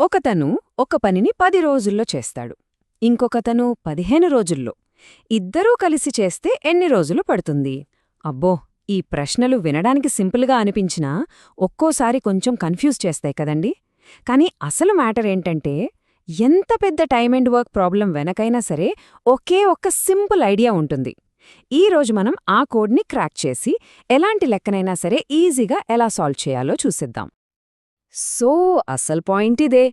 ఒకతను ఒక పనిని పది రోజుల్లో చేస్తాడు. ఇంకొకతను పదిహేను రోజుల్లో. ఇద్దరూ కలిసి చేస్తే ఎన్ని రోజులు పడుతుంది? అబ్బో ఈ ప్రశ్నలు వినడానికి సింపుల్గా అనిపించినా ఒక్కోసారి కొంచెం కన్ఫ్యూజ్ చేస్తాయి కదండి. కానీ అసలు మ్యాటర్ ఏంటంటే ఎంత పెద్ద టైమ్ అండ్ వర్క్ ప్రాబ్లం వెనకైనా సరే ఒకే ఒక్క సింపుల్ ఐడియా ఉంటుంది. ఈ రోజు మనం ఆ కోడ్ని క్రాక్ చేసి ఎలాంటి లెక్కనైనా సరే ఈజీగా ఎలా సాల్వ్ చేయాలో చూసిద్దాం. సో అసలు పాయింట్ ఇదే.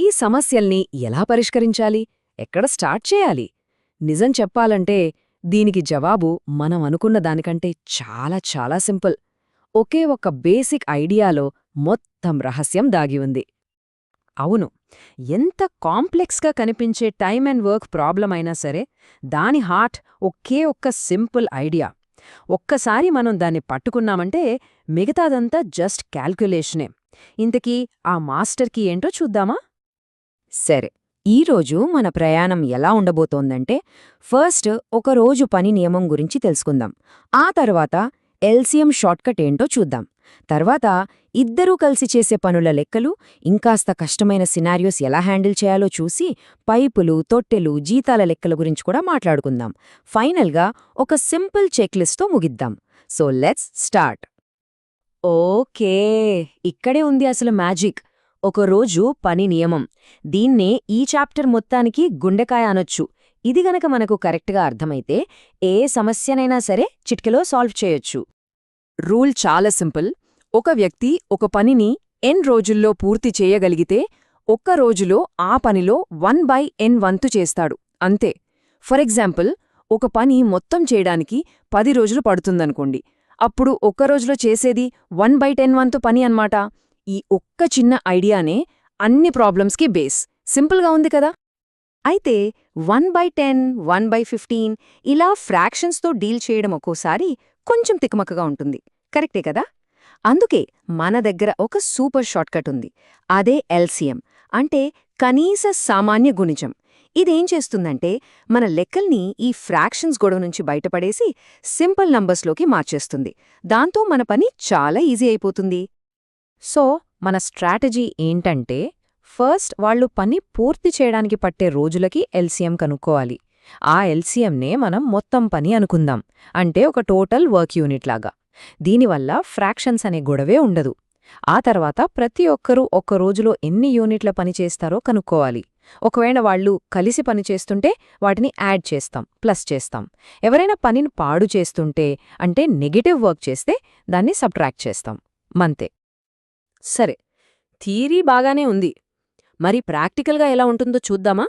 ఈ సమస్యల్ని ఎలా పరిష్కరించాలి? ఎక్కడ స్టార్ట్ చేయాలి? నిజం చెప్పాలంటే దీనికి జవాబు మనం అనుకున్న దానికంటే చాలా చాలా సింపుల్. ఒకే ఒక బేసిక్ ఐడియాలో మొత్తం రహస్యం దాగి ఉంది. అవును ఎంత కాంప్లెక్స్గా కనిపించే టైమ్ అండ్ వర్క్ ప్రాబ్లం అయినా సరే దాని హార్ట్ ఒకే ఒక్క సింపుల్ ఐడియా. ఒక్కసారి మనం దాన్ని పట్టుకున్నామంటే మిగతాదంతా జస్ట్ క్యాల్క్యులేషనే ఇంతకీ ఆ మాస్టర్కి ఏంటో చూద్దామా? సరే ఈరోజు మన ప్రయాణం ఎలా ఉండబోతోందంటే ఫస్ట్ ఒక రోజు పని నియమం గురించి తెలుసుకుందాం. ఆ తర్వాత ఎల్సియం షార్ట్కట్ ఏంటో చూద్దాం. తర్వాత ఇద్దరూ కలిసి చేసే పనుల లెక్కలు ఇంకాస్త కష్టమైన సినారియోస్ ఎలా హ్యాండిల్ చేయాలో చూసి పైపులు తొట్టెలు జీతాల లెక్కల గురించి కూడా మాట్లాడుకుందాం. ఫైనల్గా ఒక సింపుల్ చెక్లిస్ట్తో ముగిద్దాం. So let's start. ఓకే. ఇక్కడే ఉంది అసలు మ్యాజిక్. ఒకరోజు పని నియమం. దీన్నే ఈ చాప్టర్ మొత్తానికి గుండెకాయ అనొచ్చు. ఇది గనక మనకు కరెక్ట్గా అర్థమైతే ఏ సమస్యనైనా సరే చిట్కెలో సాల్వ్ చేయొచ్చు. రూల్ చాలా సింపుల్. ఒక వ్యక్తి ఒక పనిని ఎన్ రోజుల్లో పూర్తి చేయగలిగితే ఒక్క రోజులో ఆ పనిలో వన్ బై ఎన్ వంతు చేస్తాడు. అంతే. ఫర్ ఎగ్జాంపుల్ ఒక పని మొత్తం చేయడానికి పది రోజులు పడుతుందనుకోండి. అప్పుడు ఒక్క రోజులో చేసేది వన్ బై టెన్ వన్తో పని అన్నమాట. ఈ ఒక్క చిన్న ఐడియానే అన్ని ప్రాబ్లమ్స్కి బేస్. సింపుల్గా ఉంది కదా? అయితే one by ten one by fifteen ఇలా ఫ్రాక్షన్స్తో డీల్ చేయడం ఒక్కోసారి కొంచెం తికమకగా ఉంటుంది. కరెక్టే కదా? అందుకే మన దగ్గర ఒక సూపర్ షార్ట్కట్ ఉంది. అదే ఎల్సిఎం. అంటే కనీస సామాన్య గుణిజం. ఇదేం చేస్తుందంటే మన లెక్కల్ని ఈ ఫ్రాక్షన్స్ గొడవ నుంచి బయటపడేసి సింపుల్ నంబర్స్లోకి మార్చేస్తుంది. దాంతో మన పని చాలా ఈజీ అయిపోతుంది. సో మన స్ట్రాటజీ ఏంటంటే ఫస్ట్ వాళ్ళు పని పూర్తి చేయడానికి పట్టే రోజులకి ఎల్సీఎం కనుక్కోవాలి. ఆ ఎల్సీఎంనే మనం మొత్తం పని అనుకుందాం. అంటే ఒక టోటల్ వర్క్ యూనిట్ లాగా. దీనివల్ల ఫ్రాక్షన్స్ అనే గొడవే ఉండదు. ఆ తర్వాత ప్రతి ఒక్కరూ ఒక్క రోజులో ఎన్ని యూనిట్ల పని చేస్తారో కనుక్కోవాలి. ఒకవేళ వాళ్ళు కలిసి పని చేస్తుంటే వాటిని యాడ్ చేస్తాం ప్లస్ చేస్తాం. ఎవరైనా పనిని పాడు చేస్తుంటే అంటే నెగటివ్ వర్క్ చేస్తే దాన్ని సబ్ట్రాక్ట్ చేస్తాం. మంతే. సరే థీరీ బాగానే ఉంది. మరి ప్రాక్టికల్గా ఎలా ఉంటుందో చూద్దామా?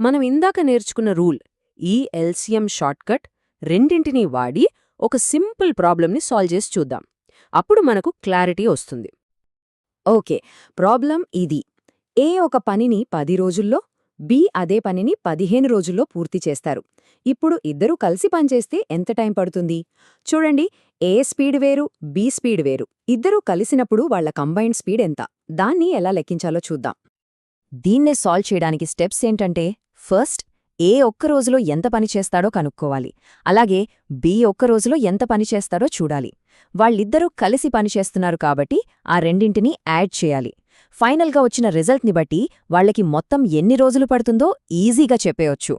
మనం ఇందాక నేర్చుకున్న రూల్ ఈ ఎల్సిఎం షార్ట్కట్ రెండింటినీ వాడి ఒక సింపుల్ ప్రాబ్లంని సాల్వ్ చేసి చూద్దాం. అప్పుడు మనకు క్లారిటీ వస్తుంది. ఓకే ప్రాబ్లం ఇది. ఏ ఒక పనిని పది రోజుల్లో బి అదే పనిని పదిహేను రోజుల్లో పూర్తి చేస్తారు. ఇప్పుడు ఇద్దరూ కలిసి పనిచేస్తే ఎంత టైం పడుతుంది? చూడండి ఏ స్పీడ్ వేరు బి స్పీడ్ వేరు. ఇద్దరూ కలిసినప్పుడు వాళ్ళ కంబైన్డ్ స్పీడ్ ఎంత? దాన్ని ఎలా లెక్కించాలో చూద్దాం. దీన్నే సాల్వ్ చేయడానికి స్టెప్స్ ఏంటంటే ఫస్ట్ ఏ ఒక్క రోజులో ఎంత పని చేస్తాడో కనుక్కోవాలి. అలాగే బి ఒక్క రోజులో ఎంత పని చేస్తాడో చూడాలి. వాళ్ళిద్దరూ కలిసి పనిచేస్తున్నారు కాబట్టి ఆ రెండింటినీ యాడ్ చేయాలి. ఫైనల్గా వచ్చిన రిజల్ట్ని బట్టి వాళ్ళకి మొత్తం ఎన్ని రోజులు పడుతుందో ఈజీగా చెప్పేయొచ్చు.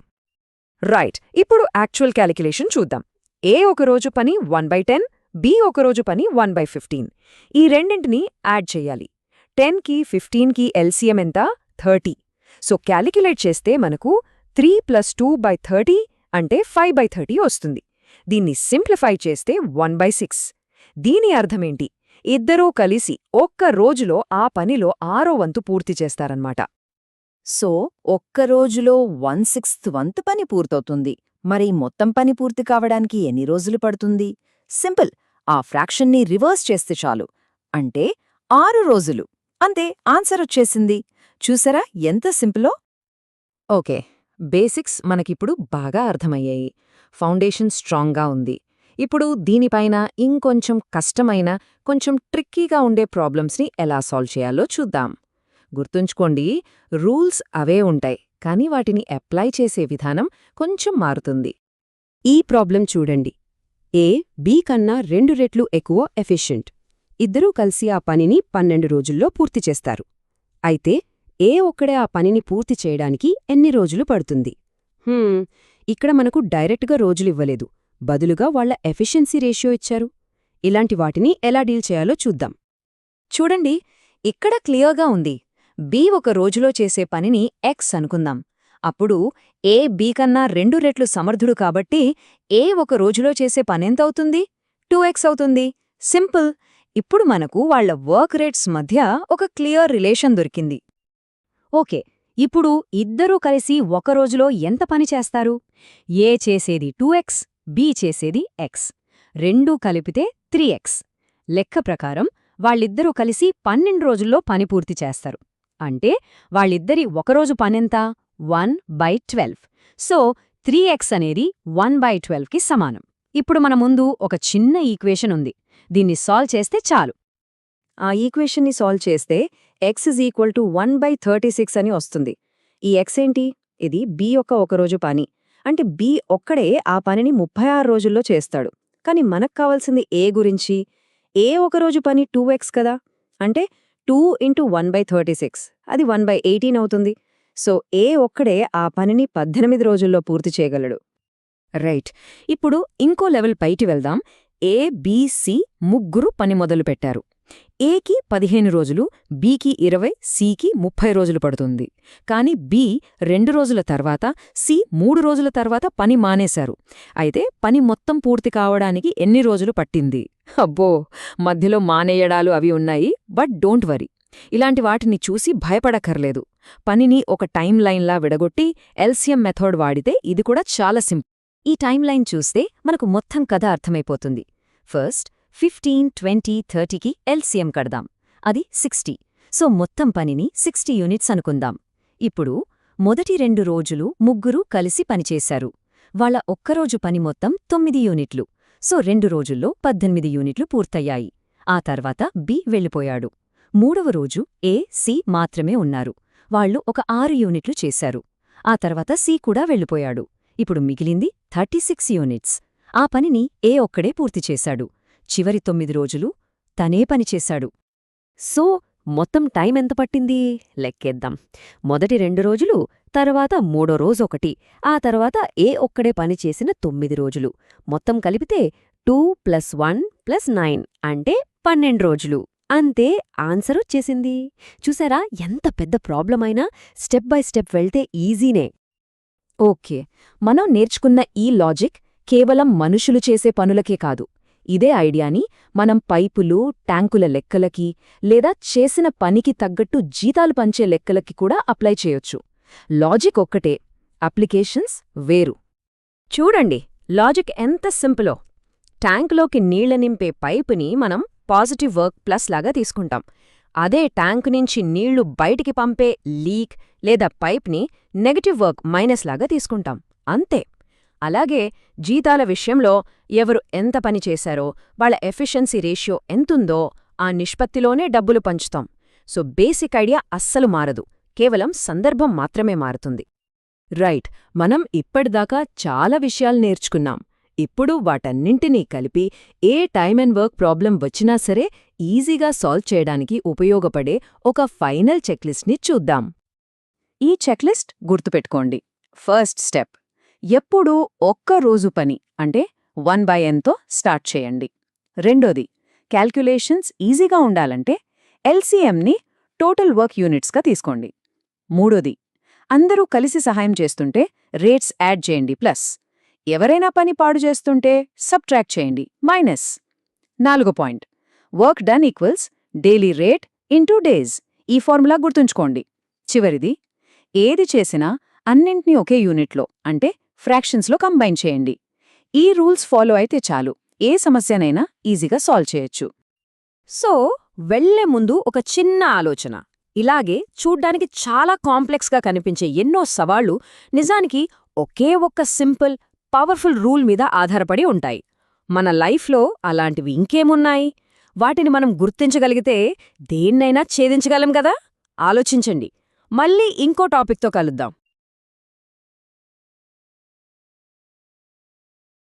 రైట్ ఇప్పుడు యాక్చువల్ క్యాలిక్యులేషన్ చూద్దాం. ఏ ఒక రోజు పని వన్ బై టెన్ బి ఒక రోజు పని వన్ బై ఫిఫ్టీన్. ఈ రెండింటినీ యాడ్ చెయ్యాలి టెన్కి ఫిఫ్టీన్కి ఎల్సిఎం ఎంత? థర్టీ. సో క్యాలిక్యులేట్ చేస్తే మనకు three plus two by thirty అంటే ఫైవ్ బై థర్టీ వస్తుంది. దీన్ని సింప్లిఫై చేస్తే వన్ బై సిక్స్. దీని అర్థమేంటి ఇద్దరూ కలిసి ఒక్క రోజులో ఆ పనిలో ఆరో వంతు పూర్తి చేస్తారన్నమాట సో ఒక్క రోజులో వన్ సిక్స్త్ వంతు పని పూర్తవుతుంది. మరి మొత్తం పని పూర్తి కావడానికి ఎన్ని రోజులు పడుతుంది? సింపుల్. ఆ ఫ్రాక్షన్ని రివర్స్ చేస్తే చాలు. అంటే ఆరు రోజులు. అంతే ఆన్సర్ వచ్చేసింది. చూసారా ఎంత సింపులో? ఓకే. బేసిక్స్ మనకిప్పుడు బాగా అర్థమయ్యాయి. ఫౌండేషన్ స్ట్రాంగ్గా ఉంది. ఇప్పుడు దీనిపైన ఇంకొంచెం కష్టమైన కొంచెం ట్రిక్కీగా ఉండే ప్రాబ్లమ్స్ని ఎలా సాల్వ్ చేయాలో చూద్దాం. గుర్తుంచుకోండి రూల్స్ అవే ఉంటాయి కానీ వాటిని అప్లై చేసే విధానం కొంచెం మారుతుంది. ఈ ప్రాబ్లం చూడండి. ఏ బి కన్నా రెండు రెట్లు ఎక్కువ ఎఫిషియంట్. ఇద్దరూ కలిసి ఆ పనిని పన్నెండు రోజుల్లో పూర్తి చేస్తారు. అయితే ఏ ఒక్కడే ఆ పనిని పూర్తి చేయడానికి ఎన్ని రోజులు పడుతుంది? ఇక్కడ మనకు డైరెక్ట్గా రోజులివ్వలేదు బదులుగా వాళ్ళ ఎఫిషియన్సీ రేషియో ఇచ్చారు. ఇలాంటి వాటిని ఎలా డీల్ చేయాలో చూద్దాం. చూడండి ఇక్కడ క్లియర్గా ఉంది. బి ఒక రోజులో చేసే పనిని ఎక్స్ అనుకుందాం. అప్పుడు ఏ బి కన్నా రెండు రెట్లు సమర్థుడు కాబట్టి ఏ ఒక రోజులో చేసే పనెంతవుతుంది టూ ఎక్స్ అవుతుంది. సింపుల్. ఇప్పుడు మనకు వాళ్ళ వర్క్ రేట్స్ మధ్య ఒక క్లియర్ రిలేషన్ దొరికింది. ఓకే ఇప్పుడు ఇద్దరూ కలిసి ఒక రోజులో ఎంత పని చేస్తారు? ఏ చేసేది టూ ఎక్స్ బి చేసేది ఎక్స్. రెండూ కలిపితే త్రీ ఎక్స్. లెక్క ప్రకారం వాళ్ళిద్దరూ కలిసి పన్నెండు రోజుల్లో పని పూర్తి చేస్తారు. అంటే వాళ్ళిద్దరి ఒకరోజు పనెంత? One by twelve. So three X అనేది వన్ బై ట్వెల్వ్కి సమానం. ఇప్పుడు మన ముందు ఒక చిన్న ఈక్వేషన్ ఉంది. దీన్ని సాల్వ్ చేస్తే చాలు. ఆ ఈక్వేషన్ని సాల్వ్ చేస్తే X is equal to one by thirty six అని వస్తుంది. ఈ ఎక్స్ ఏంటి? ఇది బి యొక్క ఒకరోజు పని. అంటే బి ఒక్కడే ఆ పనిని ముప్పై ఆరు రోజుల్లో చేస్తాడు. కానీ మనకు కావాల్సింది ఏ గురించి? ఏ ఒకరోజు పని టూ ఎక్స్ కదా? అంటే two into one by thirty six. అది వన్ బై ఎయిటీన్ అవుతుంది. సో ఏ ఒక్కడే ఆ పనిని పద్దెనిమిది రోజుల్లో పూర్తి చేయగలడు. రైట్. ఇప్పుడు ఇంకో లెవెల్ పైకి వెళ్దాం. ఏ బీసీ ముగ్గురు పని మొదలుపెట్టారు. ఏకి పదిహేను రోజులు బీకి ఇరవై సికి ముప్పై రోజులు పడుతుంది. కాని బి రెండు రోజుల తర్వాత సి మూడు రోజుల తర్వాత పని మానేశారు. అయితే పని మొత్తం పూర్తి కావడానికి ఎన్ని రోజులు పట్టింది? అబ్బో! మధ్యలో మానేయడాలు అవి ఉన్నాయి బట్ డోంట్ వరీ. ఇలాంటి వాటిని చూసి భయపడకర్లేదు పనిని ఒక టైం లైన్లా విడగొట్టి ఎల్సిఎం మెథడ్ వాడితే ఇది కూడా చాలా సింపుల్ ఈ టైం లైన్ చూస్తే మనకు మొత్తం కథ అర్థమైపోతుంది. ఫస్ట్ ఫిఫ్టీన్ ట్వంటీ థర్టీకి ఎల్సిఎం కడదాం. అది సిక్స్టీ. సో మొత్తం పనిని సిక్స్టీ యూనిట్స్ అనుకుందాం. ఇప్పుడు మొదటి రెండు రోజులు ముగ్గురూ కలిసి పనిచేశారు. వాళ్ళ ఒక్కరోజు పని మొత్తం తొమ్మిది యూనిట్లు. సో రెండు రోజుల్లో పద్దెనిమిది యూనిట్లు పూర్తయ్యాయి. ఆ తర్వాత బి వెళ్ళిపోయాడు. మూడవ రోజు ఏ సి మాత్రమే ఉన్నారు. వాళ్ళు ఒక ఆరు యూనిట్లు చేశారు. ఆ తర్వాత సి కూడా వెళ్ళిపోయాడు. ఇప్పుడు మిగిలింది థర్టీ సిక్స్ యూనిట్స్. ఆ పనిని ఏ ఒక్కడే పూర్తి చేశాడు. చివరి తొమ్మిది రోజులు తనే పనిచేశాడు సో మొత్తం టైం ఎంత పట్టింది? లెక్కేద్దాం. మొదటి రెండు రోజులు తర్వాత మూడో రోజు ఒకటి ఆ తర్వాత ఏ ఒక్కడే పనిచేసిన తొమ్మిది రోజులు. మొత్తం కలిపితే two plus one plus nine అంటే పన్నెండు రోజులు. అంతే ఆన్సర్ వచ్చేసింది. చూసారా? ఎంత పెద్ద ప్రాబ్లం అయినా స్టెప్ బై స్టెప్ వెళ్తే ఈజీనే. ఓకే. మనం నేర్చుకున్న ఈ లాజిక్ కేవలం మనుషులు చేసే పనులకే కాదు. ఇదే ఐడియాని మనం పైపులు ట్యాంకుల లెక్కలకి లేదా చేసిన పనికి తగ్గట్టు జీతాలు పంచే లెక్కలకి కూడా అప్లై చేయొచ్చు. లాజిక్ ఒక్కటే అప్లికేషన్స్ వేరు. చూడండి లాజిక్ ఎంత సింపులో. ట్యాంకులోకి నీళ్ళ నింపే పైపుని మనం పాజిటివ్ వర్క్ ప్లస్ లాగా తీసుకుంటాం. అదే ట్యాంకు నుంచి నీళ్ళు బయటికి పంపే లీక్ లేదా పైప్ని నెగటివ్ వర్క్ మైనస్ లాగా తీసుకుంటాం. అంతే. అలాగే జీతాల విషయంలో ఎవరు ఎంత పని చేశారో వాళ్ళ ఎఫిషియన్సీ రేషియో ఎంతుందో ఆ నిష్పత్తిలోనే డబ్బులు పంచుతాం. సో బేసిక్ ఐడియా అస్సలు మారదు. కేవలం సందర్భం మాత్రమే మారుతుంది. రైట్ మనం ఇప్పటిదాకా చాలా విషయాలు నేర్చుకున్నాం. ఇప్పుడు వాటన్నింటినీ కలిపి ఏ టైమ్ అండ్ వర్క్ ప్రాబ్లం వచ్చినా సరే ఈజీగా సాల్వ్ చేయడానికి ఉపయోగపడే ఒక ఫైనల్ చెక్లిస్ట్ని చూద్దాం. ఈ చెక్లిస్ట్ గుర్తుపెట్టుకోండి. First step. ఎప్పుడూ ఒక్క రోజు పని అంటే వన్ బై ఎన్తో స్టార్ట్ చేయండి. రెండోది క్యాల్క్యులేషన్స్ ఈజీగా ఉండాలంటే ఎల్సీఎంని టోటల్ వర్క్ యూనిట్స్గా తీసుకోండి. మూడోది అందరూ కలిసి సహాయం చేస్తుంటే రేట్స్ యాడ్ చేయండి ప్లస్. ఎవరైనా పని పాడు చేస్తుంటే సబ్ట్రాక్ట్ చేయండి మైనస్. నాలుగో point work done equals daily rate into days. ఈ ఫార్ములా గుర్తుంచుకోండి. చివరిది ఏది చేసినా అన్నింటినీ ఒకే యూనిట్లో అంటే ఫ్రాక్షన్స్లో కంబైన్ చేయండి. ఈ రూల్స్ ఫాలో అయితే చాలు. ఏ సమస్యనైనా ఈజీగా సాల్వ్ చేయొచ్చు. సో వెళ్ళే ముందు ఒక చిన్న ఆలోచన. ఇలాగే చూడ్డానికి చాలా కాంప్లెక్స్గా కనిపించే ఎన్నో సవాళ్ళు నిజానికి ఒకే ఒక్క సింపుల్ పవర్ఫుల్ రూల్ మీద ఆధారపడి ఉంటాయి. మన లైఫ్లో అలాంటివి ఇంకేమున్నాయి? వాటిని మనం గుర్తించగలిగితే దేన్నైనా ఛేదించగలం గదా ఆలోచించండి. మళ్ళీ ఇంకో టాపిక్తో కలుద్దాం.